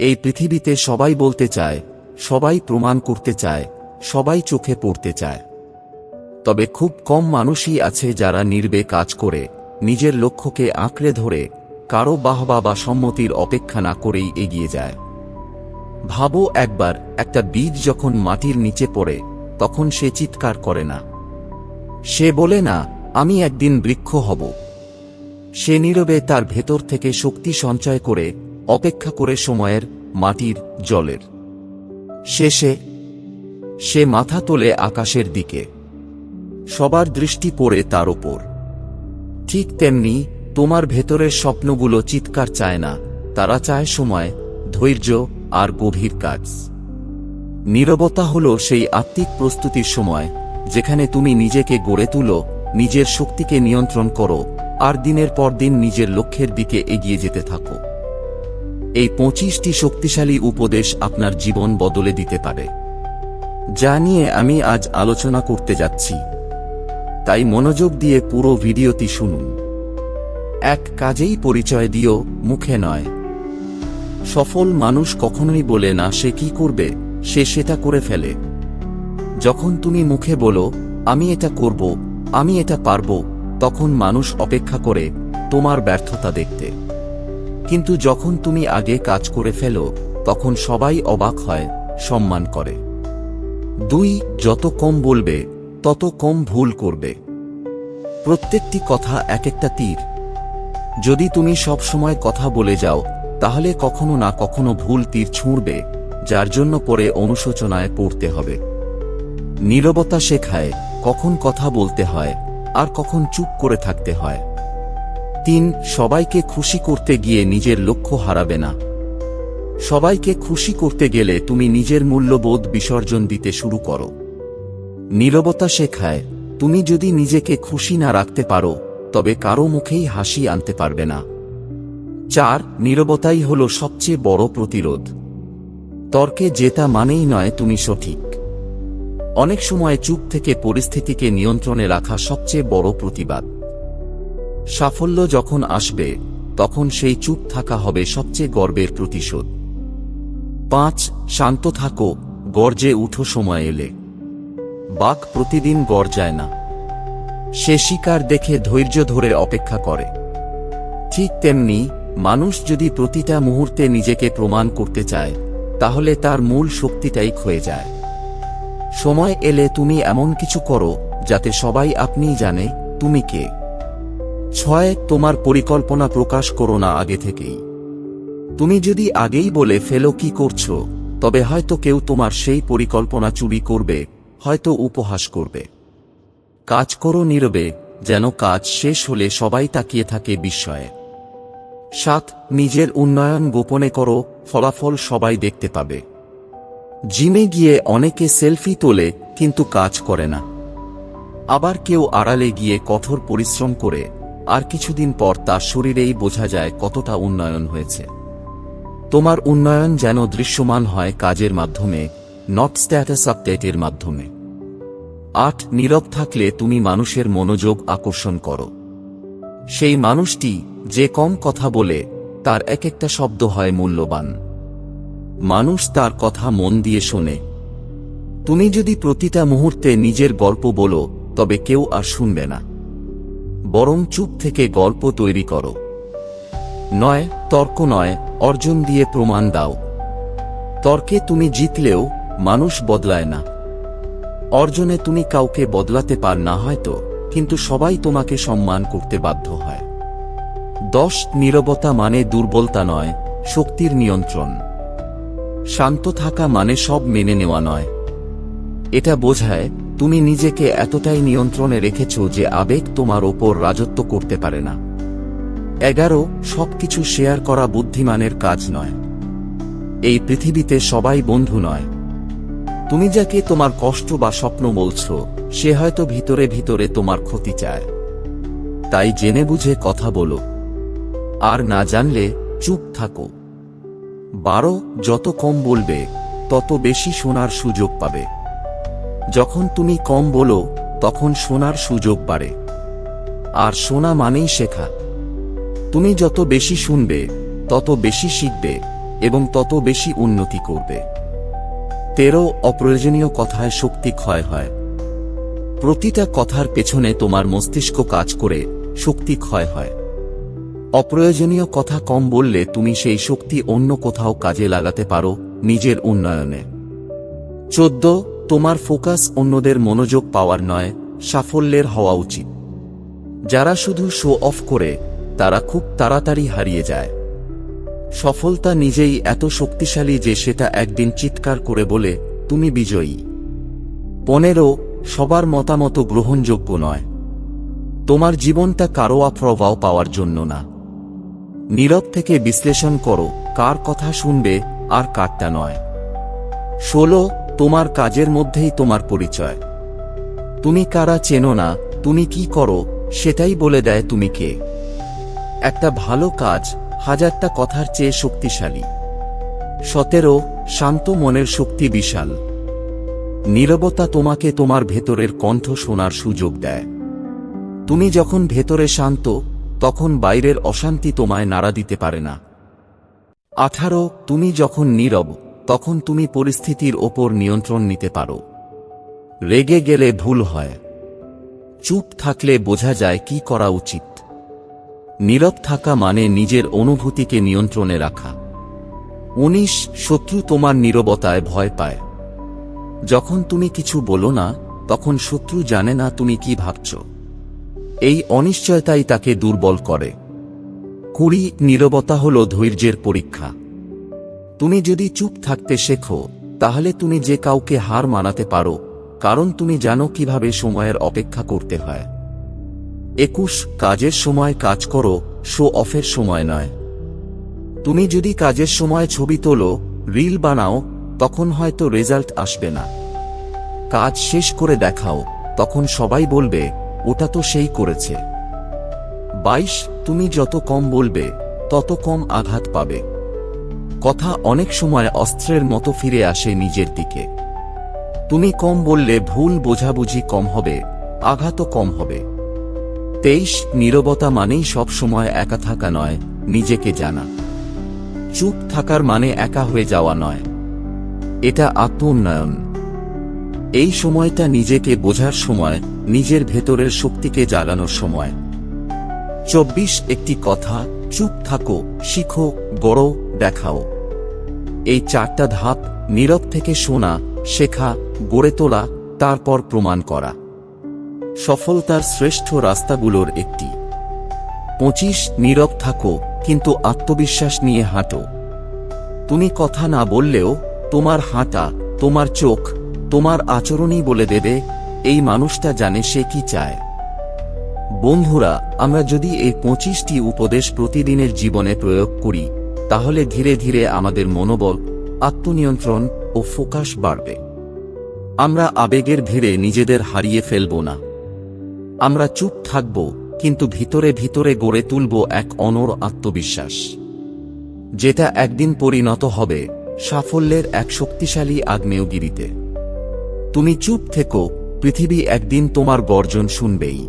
এই পৃথিবীতে সবাই বলতে চায়, সবাই প্রমাণ করতে চায়, সবাই চোখে পড়তে চায়। তবে খুব কম মানুষই আছে যারা নির্বে কাজ করে, নিজের লক্ষ্যকে আঁকড়ে ধরে, কারও বাহবা বা সম্মতির অপেক্ষা না করেই এগিয়ে যায়। ভাবো একবার, একটা বীজ যখন মাটির নিচে পড়ে, তখন সে চিৎকার করে না। সে বলে না, আমি একদিন বৃক্ষ হব। সে নীরবে তার ভেতর থেকে শক্তি সঞ্চয় করে অপেক্ষা করে সময়ের, মাটির, জলের। শেষে, সে মাথা তোলে আকাশের দিকে। সবার দৃষ্টি পড়ে তার ওপর। ঠিক তেমনি, তোমার ভেতরের স্বপ্নগুলো চিৎকার চায় না, তারা চায় সময়, ধৈর্য আর গভীর কাজ। নীরবতা হল সেই আত্মিক প্রস্তুতির সময়, যেখানে তুমি নিজেকে গড়ে তুলো, নিজের শক্তিকে নিয়ন্ত্রণ করো, আর দিনের পর দিন নিজের লক্ষ্যের দিকে এগিয়ে যেতে থাকো। এই পঁচিশটি শক্তিশালী উপদেশ আপনার জীবন বদলে দিতে পারে। যা নিয়ে আমি আজ আলোচনা করতে যাচ্ছি। তাই মনোযোগ দিয়ে পুরো ভিডিওটি শুনুন। এক কাজেই পরিচয় দিও, মুখে নয়। সফল মানুষ কখনোই বলে না সে কি করবে, সে সেটা করে ফেলে। যখন তুমি মুখে বলো, আমি এটা করব, আমি এটা পারব, তখন মানুষ অপেক্ষা করে তোমার ব্যর্থতা দেখতে। কিন্তু যখন তুমি আগে কাজ করে ফেলো, তখন সবাই অবাক হয়, সম্মান করে। দুই, যত কম বলবে, তত কম ভুল করবে। প্রত্যেকটি কথা এক একটা তীর। যদি তুমি সব সময় কথা বলে যাও, তাহলে কখনো না কখনো ভুল তীর ছুঁড়বে, যার জন্য পরে অনুশোচনায় পড়তে হবে। নীরবতা শেখায়, কখন কথা বলতে হয়, আর কখন চুপ করে থাকতে হয়। তিন সবাইকে খুশি করতে গিয়ে নিজের লক্ষ্য হারাবে না। সবাইকে খুশি করতে গেলে তুমি নিজের মূল্যবোধ বিসর্জন দিতে শুরু করো। নীরবতা শেখায়, তুমি যদি নিজেকে খুশি না রাখতে পারো, তবে কারও মুখেই হাসি আনতে পারবে না। চার, নীরবতাই হল সবচেয়ে বড় প্রতিরোধ। তর্কে জেতা মানেই নয় তুমি সঠিক। অনেক সময় চুপ থেকে পরিস্থিতিকে নিয়ন্ত্রণে রাখা সবচেয়ে বড় প্রতিবাদ। সাফল্য যখন আসবে, তখন সেই চুপ থাকা হবে সবচেয়ে গর্বের প্রতিশোধ। পাঁচ, শান্ত থাকো, গর্জে উঠো সময় এলে। বাঘ প্রতিদিন গর্জায় না। সে শিকার দেখে ধৈর্য ধরে অপেক্ষা করে। ঠিক তেমনি, মানুষ যদি প্রতিটা মুহূর্তে নিজেকে প্রমাণ করতে চায়, তাহলে তার মূল শক্তিটাই ক্ষয়ে যায়। সময় এলে তুমি এমন কিছু করো, যাতে সবাই আপনিই জানে, তুমি কে। ছয়, তোমার পরিকল্পনা প্রকাশ করো না আগে থেকেই। তুমি যদি আগেই বলে ফেলো কি করছ, তবে হয়তো কেউ তোমার সেই পরিকল্পনা চুরি করবে, হয়তো উপহাস করবে। কাজ করো নীরবে, যেন কাজ শেষ হলে সবাই তাকিয়ে থাকে বিস্ময়ে। সাত, নিজের উন্নয়ন গোপনে করো, ফলাফল সবাই দেখতে পাবে। জিমে গিয়ে অনেকে সেলফি তোলে, কিন্তু কাজ করে না। আবার কেউ আড়ালে গিয়ে কঠোর পরিশ্রম করে আর কিছুদিন পর তার শরীরেই বোঝা যায় কতটা উন্নয়ন হয়েছে। তোমার উন্নয়ন যেন দৃশ্যমান হয় কাজের মাধ্যমে নট স্ট্যাটাস আপডেটের মাধ্যমে। আট, নীরব থাকলে তুমি মানুষের মনোযোগ আকর্ষণ করো। সেই মানুষটি যে কম কথা বলে, তার এক একটা শব্দ হয় মূল্যবান। মানুষ তার কথা মন দিয়ে শোনে। তুমি যদি প্রতিটা মুহূর্তে নিজের গল্প বলো, তবে কেউ আর শুনবে না। বরং চুপ থেকে গল্প তৈরি করো। নয়, তর্ক নয়, অর্জন দিয়ে প্রমাণ দাও। তর্কে তুমি জিতলেও মানুষ বদলায় না। অর্জনে তুমি কাউকে বদলাতে পার না হয়তো, কিন্তু সবাই তোমাকে সম্মান করতে বাধ্য হয়। দশ, নীরবতা মানে দুর্বলতা নয়, শক্তির নিয়ন্ত্রণ। শান্ত থাকা মানে সব মেনে নেওয়া নয়। এটা বোঝায় তুমি নিজেকে এতটাই নিয়ন্ত্রণে রেখেছ যে আবেগ তোমার ওপর রাজত্ব করতে পারে না। এগারো, সবকিছু শেয়ার করা বুদ্ধিমানের কাজ নয়। এই পৃথিবীতে সবাই বন্ধু নয়। তুমি যাকে তোমার কষ্ট বা স্বপ্ন বলছ, সে হয়তো ভিতরে ভিতরে তোমার ক্ষতি চায়। তাই জেনে বুঝে কথা বলো। আর না জানলে, চুপ থাকো। বারো, যত কম বলবে, তত বেশি শোনার সুযোগ পাবে। যখন তুমি কম বলো, তখন শোনার সুযোগ বাড়ে। আর শোনা মানেই শেখা। তুমি যত বেশি শুনবে, তত বেশি শিখবে এবং তত বেশি উন্নতি করবে। তেরো অপ্রয়োজনীয় কথায় শক্তি ক্ষয় হয়। প্রতিটা কথার পেছনে তোমার মস্তিষ্ক কাজ করে, শক্তি ক্ষয় হয়। অপ্রয়োজনীয় কথা কম বললে তুমি সেই শক্তি অন্য কোথাও কাজে লাগাতে পারো নিজের উন্নয়নে। চোদ্দ তোমার ফোকাস অন্যদের মনোযোগ পাওয়ার নয়, সাফল্যের হওয়া উচিত। যারা শুধু শো অফ করে, তারা খুব তাড়াতাড়ি হারিয়ে যায়। সফলতা নিজেই এত শক্তিশালী যে সেটা একদিন চিৎকার করে বলে, তুমি বিজয়ী। পনেরো, সবার মতামত গ্রহণযোগ্য নয়। তোমার জীবনটা কারও প্রভাব পাওয়ার জন্য না। নীরব থেকে বিশ্লেষণ করো, কার কথা শুনবে আর কারটা নয়। ষোলো তোমার কাজের মধ্যেই তোমার পরিচয়। তুমি কারা চেনো না, তুমি কি করো, সেটাই বলে দেয় তুমি কে। একটা ভালো কাজ, হাজারটা কথার চেয়ে শক্তিশালী। সতেরো, শান্ত মনের শক্তি বিশাল। নীরবতা তোমাকে তোমার ভেতরের কণ্ঠ শোনার সুযোগ দেয়। তুমি যখন ভেতরে শান্ত, তখন বাইরের অশান্তি তোমায় নাড়া দিতে পারে না। আঠারো, তুমি যখন নীরব তখন তুমি পরিস্থিতির ওপর নিয়ন্ত্রণ নিতে পারো। রেগে গেলে ভুল হয়। চুপ থাকলে বোঝা যায় কি করা উচিত। নীরব থাকা মানে নিজের অনুভূতিকে নিয়ন্ত্রণে রাখা। উনিশ, শত্রু তোমার নীরবতায় ভয় পায়। যখন তুমি কিছু বলো না, তখন শত্রু জানে না তুমি কি ভাবছ। এই অনিশ্চয়তাই তাকে দুর্বল করে। কুড়ি, নীরবতা হল ধৈর্যের পরীক্ষা। তুমি যদি চুপ থাকতে শেখো, তাহলে তুমি যে কাউকে হার মানাতে পারো, কারণ তুমি জানো কীভাবে সময়ের অপেক্ষা করতে হয়। একুশ, কাজের সময় কাজ করো, শো অফের সময় নয়। তুমি যদি কাজের সময় ছবি তোলো, রিল বানাও, তখন হয়তো রেজাল্ট আসবে না। কাজ শেষ করে দেখাও, তখন সবাই বলবে, ওটা তো সেই করেছে। বাইশ, তুমি যত কম বলবে, তত কম আঘাত পাবে। কথা অনেক সময় অস্ত্রের মতো ফিরে আসে নিজের দিকে। তুমি কম বললে ভুল বোঝাবুঝি কম হবে, আঘাতও কম হবে। তেইশ, নীরবতা মানেই সব সময় একা থাকা নয়, নিজেকে জানা। চুপ থাকার মানে একা হয়ে যাওয়া নয়। এটা আত্ম উন্নয়ন। এই সময়টা নিজেকে বোঝার সময়, নিজের ভেতরের শক্তিকে জাগানোর সময়। চব্বিশ, একটি কথা, চুপ থাকো, শিখো, গড়ো দেখাও। এই চারটা ধাপ নীরব থেকে শোনা, শেখা, গড়ে তোলা, তারপর প্রমাণ করা। সফলতার শ্রেষ্ঠ রাস্তাগুলোর একটি। পঁচিশ, নীরব থাকো, কিন্তু আত্মবিশ্বাস নিয়ে হাঁটো। তুমি কথা না বললেও, তোমার হাঁটা, তোমার চোখ, তোমার আচরণই বলে দেবে, এই মানুষটা জানে সে কি চায়। বন্ধুরা, আমরা যদি এই পঁচিশটি উপদেশ প্রতিদিনের জীবনে প্রয়োগ করি তাহলে ধীরে ধীরে আমাদের মনোবল, আত্মনিয়ন্ত্রণ ও ফোকাস বাড়বে। আমরা আবেগের ভিড়ে নিজেদের হারিয়ে ফেলব না। আমরা চুপ থাকব, কিন্তু ভিতরে ভিতরে গড়ে তুলব এক অনর আত্মবিশ্বাস। যেটা একদিন পরিণত হবে সাফল্যের এক শক্তিশালী আগ্নেয়গিরিতে। তুমি চুপ থেকো, পৃথিবী একদিন তোমার গর্জন শুনবেই।